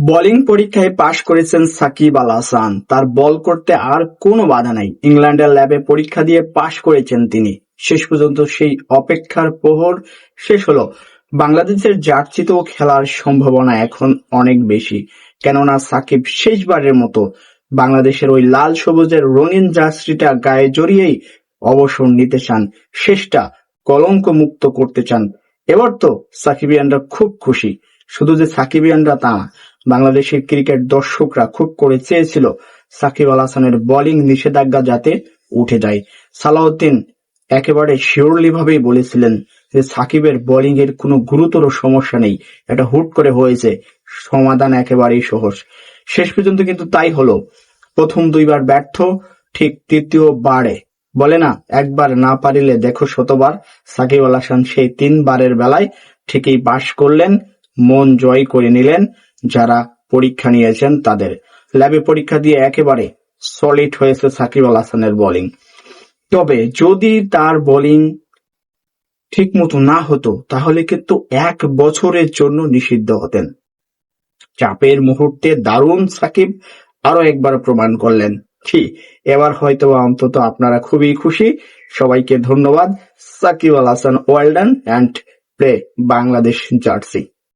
Bowling পরীক্ষায় পাশ করেছেন সাকিব আল হাসান। তার বল করতে আর কোনো বাধা নাই। ইংল্যান্ডের ল্যাবে পরীক্ষা দিয়ে পাশ করেছেন তিনি। শেষ পর্যন্ত সেই অপেক্ষার প্রহর শেষ হলো। বাংলাদেশের জার্সিতেও খেলার সম্ভাবনা এখন অনেক বেশি। কেননা সাকিব শেষবারের মতো বাংলাদেশের ওই লাল সবুজের রঙিন জার্সিটা গায়ে জড়িয়েই অবসর নিতে চান। শেষটা কলঙ্ক মুক্ত করতে চান। এবার তো সাকিবিয়ানরা খুব খুশি। শুধু যে সাকিবিয়ানরা তা বাংলাদেশের ক্রিকেট দর্শকরা খুব করে চেয়েছিল সাকিব আল হাসানের বোলিং নিষেধাজ্ঞা যাতে উঠে যায়। সালাউদ্দিন একেবারে শিওরলি ভাবেই বলেছিলেন যে সাকিবের বোলিং এর কোনো গুরুতর সমস্যা নেই। এটা হুট করে হয়েছে, সমাধান একেবারেই সহজ। শেষ পর্যন্ত কিন্তু তাই হলো। প্রথম দুইবার ব্যর্থ, ঠিক তৃতীয় বারে বলে না, একবার না পারিলে দেখো শতবার, সাকিব আল হাসান সেই তিনবারের বেলায় ঠিকই পাশ করলেন, মন জয় করে নিলেন যারা পরীক্ষা নিয়েছেন তাদের। ল্যাবে পরীক্ষা দিয়ে একেবারে সলিড হয়েছে সাকিব আল হাসানের বোলিং তবে যদি তার বোলিং ঠিক মতো না হতো, তাহলে কিন্তু এক বছরের জন্য নিষিদ্ধ হতেন। চাপের মুহূর্তে দারুণ সাকিব আরও একবার প্রমাণ করলেন। ছি, এবার হয়তো অন্তত আপনারা খুবই খুশি। সবাইকে ধন্যবাদ। Shakib Al Hasan well done and play Bangladesh jersey.